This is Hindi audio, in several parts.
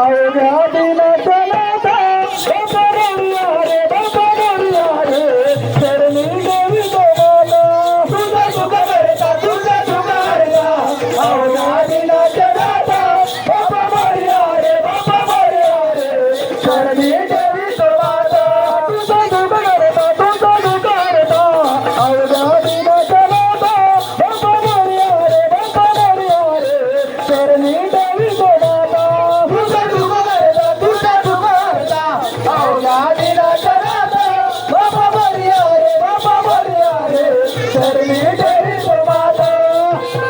आओगे बिना चला था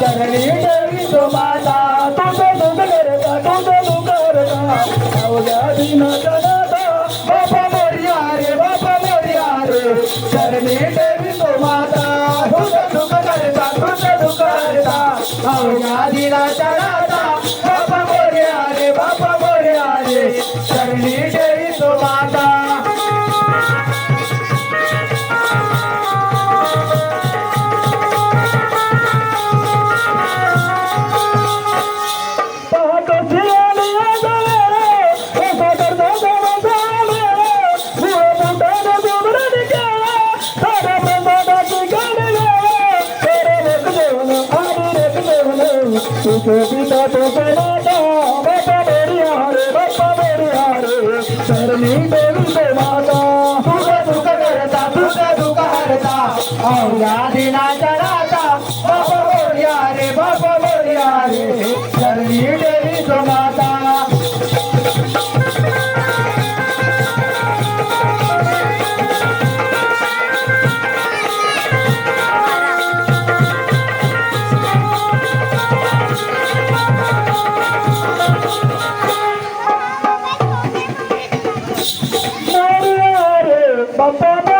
चरणी तो माता तुझे दुख करता तुझे दुख करता। दिन दादा बापा मोरिया रे, बापा रे। चरणी चरणी गोपिता तो बनाता बाबा मेरी हरे बाबा मेरी हरे शरणी देवी से माता दुख दुख करता दुख दुख हरता औरा Bom, bom, bom.